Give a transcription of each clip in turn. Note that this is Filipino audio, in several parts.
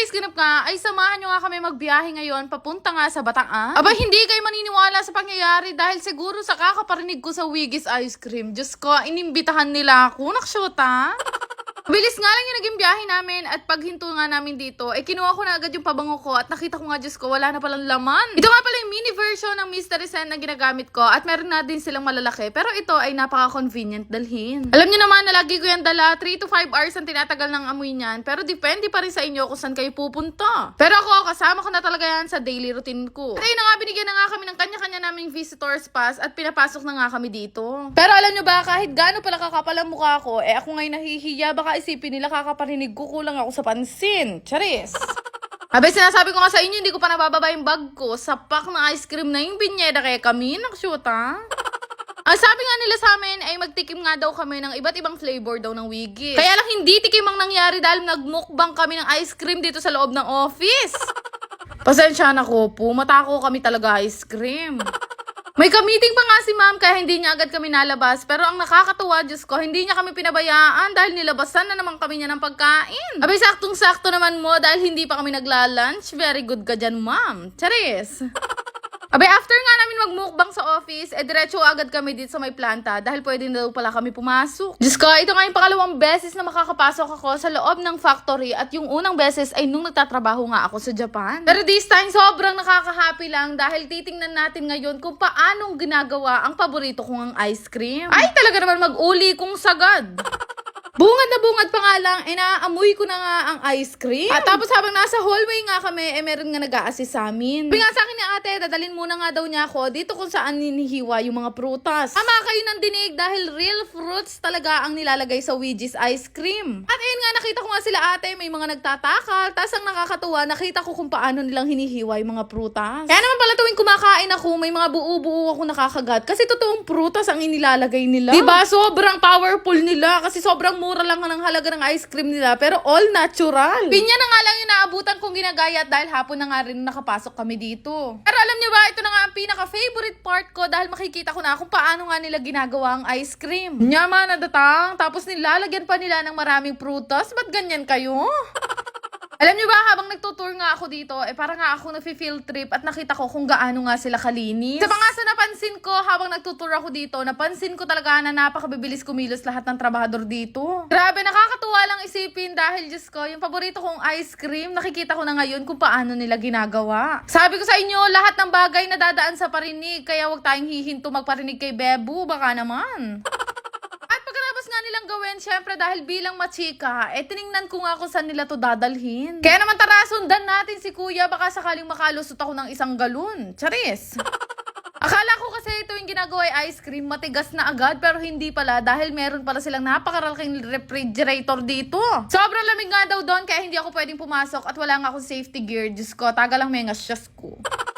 Anyways, ganap nga, ay samahan nyo nga kami magbiyahe ngayon papunta nga sa Bataan. Aba, hindi kayo maniniwala sa pangyayari dahil siguro sa kakaparinig ko sa Wiggy's Ice Cream. Diyos ko, inimbitahan nila ako. Naksyota. Bilis nga lang yung naging biyahe namin at paghinto nga namin dito, eh kinuha ko na agad yung pabango ko at nakita ko nga, Diyos ko, wala na palang laman. Ito nga pala yung mini version ng Mystery Scent na ginagamit ko at meron na din silang malalaki pero ito ay napaka-convenient dalhin. Alam nyo naman na lagi ko yan dala, 3 to 5 hours ang tinatagal ng amoy niyan pero depende pa rin sa inyo kung saan kayo pupunta. Pero ako, kasama ko na talaga yan sa daily routine ko. Ayun na nga, binigyan na nga kami ng kanya-kanya naming visitors pass at pinapasok na nga kami dito. Pero alam nyo ba, kahit gaano pala kakapal ang mukha ko, eh ako ngayon nahihiya, baka isipin nila kakaparinig ko, kulang ako sa pansin. Charis! Abe, sinasabi ko nga sa inyo, hindi ko pa nabababa yung bag ko. Sapak na ice cream na yung binyeda kaya kami, nakshoot ha? Ang sabi nga nila sa amin ay magtikim nga daw kami ng iba't ibang flavor daw ng wigi. Kaya lang hindi tikim ang nangyari dahil nagmukbang kami ng ice cream dito sa loob ng office. Pasensya na ko po, matako kami talaga ice cream. May ka-meeting pa nga si ma'am kaya hindi niya agad kami nalabas. Pero ang nakakatuwa, Diyos ko, hindi niya kami pinabayaan dahil nilabasan na naman kami niya ng pagkain. Abay, saktong-sakto naman mo dahil hindi pa kami nagla-lunch. Very good ka dyan, ma'am. Charis! Abay, after nga namin magmukbang sa office, eh diretso agad kami dito sa may planta dahil pwede na daw pala kami pumasok. Diyos ko, ito nga yung pangalawang beses na makakapasok ako sa loob ng factory at yung unang beses ay nung nagtatrabaho nga ako sa Japan. Pero this time, sobrang nakaka-happy lang dahil titingnan natin ngayon kung paanong ginagawa ang paborito kong ang ice cream. Ay, talaga naman mag-uli kung sagad. Bungad na bungad pa nga lang, eh naaamoy ko na nga ang ice cream. At tapos habang nasa hallway nga kami, eh meron nga nag-a-assist sa amin. Sabi nga sa akin ni ate, dadalin muna nga daw niya ako dito kung saan ninihiwa yung mga prutas. Tama kayo ng dinig dahil real fruits talaga ang nilalagay sa Ouija's ice cream. At ayun nga, nakita ko nga sila ate, may mga nagtatakal. Tapos ang nakakatuwa, nakita ko kung paano nilang hinihiwa yung mga prutas. Kaya naman pala tuwing kumakain ako, may mga buo-buo ako nakakagat. Kasi totoong prutas ang inilalagay nila. Diba? Sobrang powerful nila. Kasi sobrang mura lang ng halaga ng ice cream nila. Pero all natural. Pinya na nga lang yung naabutan kong ginagaya dahil hapon na nga rin nakapasok kami dito. Pero alam niyo ba, ito na nga ang pinaka-favorite part ko dahil makikita ko na kung paano nga nila ginagawa ang ice cream. Nyama na datang. Tapos nilalagyan pa nila ng maraming prutas. Ba't ganyan kayo? Alam niyo ba, habang nagtutour nga ako dito, eh parang nga ako nafe-field trip at nakita ko kung gaano nga sila kalinis. Sa mga sa napansin ko, habang nagtutour ako dito, napansin ko talaga na napakabilis kumilos lahat ng trabahador dito. Grabe, nakakatuwa lang isipin dahil, Diyos ko, yung paborito kong ice cream, nakikita ko na ngayon kung paano nila ginagawa. Sabi ko sa inyo, lahat ng bagay na dadaan sa parinig, kaya wag tayong hihinto magparinig kay Bebu, baka naman. At pagkatapos nga nilang gawin, syempre dahil bilang machika, eh tiningnan ko nga kung saan nila to dadalhin. Kaya naman tara, sundan natin si kuya, baka sakaling makalusot ako ng isang galon. Charis! Akala ko kasi ito yung ginagawa ay ice cream, matigas na agad, pero hindi pala dahil meron pala silang napakaralaking refrigerator dito. Sobrang lamig nga daw doon, kaya hindi ako pwedeng pumasok at wala nga akong safety gear. Diyos ko, taga lang may ngas ko.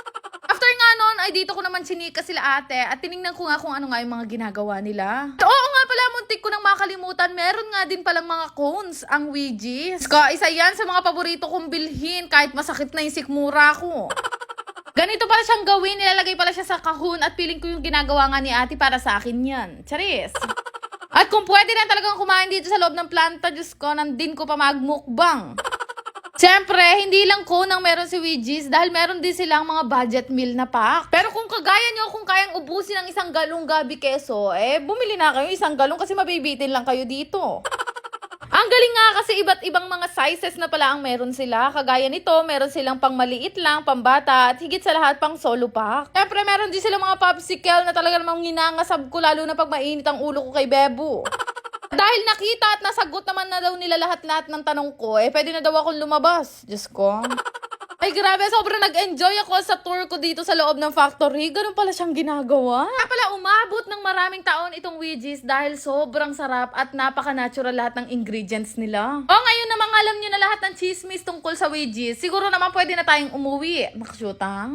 Ay dito ko naman sinika sila ate at tiningnan ko nga kung ano nga yung mga ginagawa nila. At Oo nga pala, muntik ko nang makalimutan. Meron nga din palang mga cones ang Ouija's. Ko, isa yan sa mga paborito kong bilhin kahit masakit na yung sikmura ko. Ganito pala siyang gawin, nilalagay pala siya sa kahon at piling ko yung ginagawa nga ni ate para sa akin yan. Charis! At kung pwede na talagang kumain dito sa loob ng planta, Diyos ko, nandin ko pa magmukbang. Siyempre, hindi lang ko nang meron si Ouija's dahil meron din silang mga budget meal na pack. Pero kung kagaya nyo, kung kayang ubusin ng isang galong gabi keso, eh, bumili na kayo isang galong kasi mabibitin lang kayo dito. Ang galing nga kasi iba't ibang mga sizes na pala ang meron sila. Kagaya nito, meron silang pang maliit lang, pambata, at higit sa lahat pang solo pack. Siyempre, meron din silang mga popsicle na talaga namang ninangasab ko, lalo na pag mainit ang ulo ko kay Bebo. Dahil nakita at nasagot naman na daw nila lahat-lahat ng tanong ko, eh pwede na daw akong lumabas. Diyos ko. Ay grabe, sobrang nag-enjoy ako sa tour ko dito sa loob ng factory. Ganun pala siyang ginagawa. Kaya pala umabot ng maraming taon itong Ouija's dahil sobrang sarap at napaka-natural lahat ng ingredients nila. O ngayon namang alam nyo na lahat ng chismis tungkol sa Ouija's, siguro naman pwede na tayong umuwi. Nakashutang.